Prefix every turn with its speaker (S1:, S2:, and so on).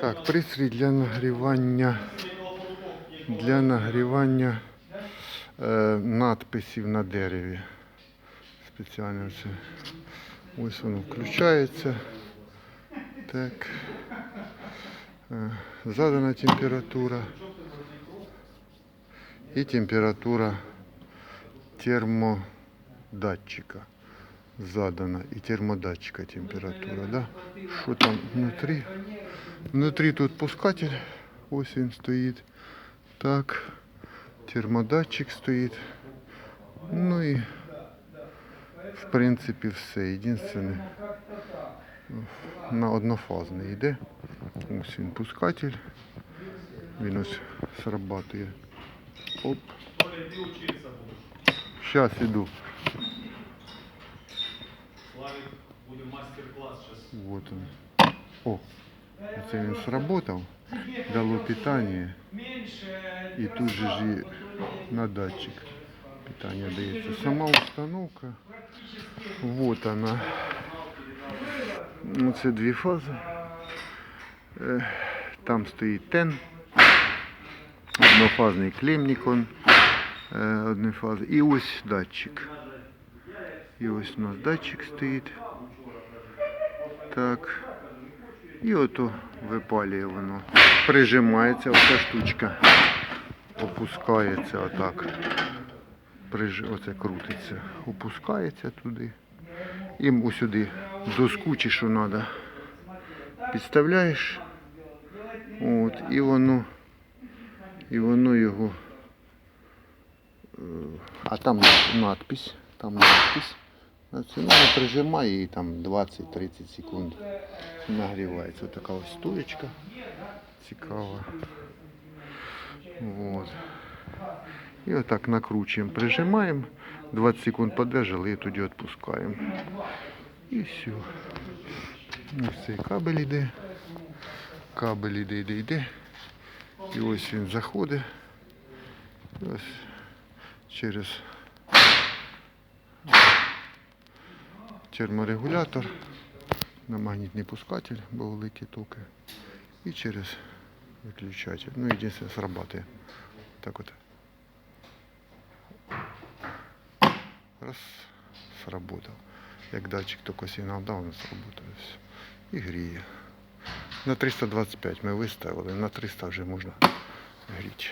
S1: Так, пристрій для нагрівання для нагрівання е, надписів на дереві. Спеціально це. Ось воно включається. Так. Е, задана температура. І температура термодатчика задана. І термодатчика температура, да? Що там внутрі? Внутрі тут пускатель. Ось він стоїть. Так. Термодатчик стоїть. Ну і в принципі все. Єдине на однофазний йде. Ось він пускатель. Він ось срабатує. Оп. Сейчас иду.
S2: Славик, буде мастер-класс сейчас.
S1: Вот он. О, оце він сработав. Дало питання. І тут же ж і на датчик питання дається. Сама установка. Вот она. Оце дві фази. Там стоїть тен. Однофазний клемнікон. е, Одної фази. І ось датчик. І ось у нас датчик стоїть. Так. І ото випалює воно. Прижимається оця штучка. Опускається отак. Приж... Оце крутиться. Опускається туди. І сюди доску що треба. Підставляєш. От, і воно. І воно його. е, А там надпись. Там надпись. На це ну, прижимає і там 20-30 секунд нагрівається. Ось така ось стоечка цікава. Вот. І отак накручуємо, прижимаємо, 20 секунд подержали і тоді відпускаємо. І все. Ось цей кабель йде. Кабель йде, йде, йде. І ось він заходить. Ось через терморегулятор на магнітний пускатель, бо великі токи. І через виключатель. Ну, єдине, срабатує. Так от. Раз, сработав. Як датчик тільки сигнал дав, він сработав. і гріє. На 325 ми виставили, на 300 вже можна гріти.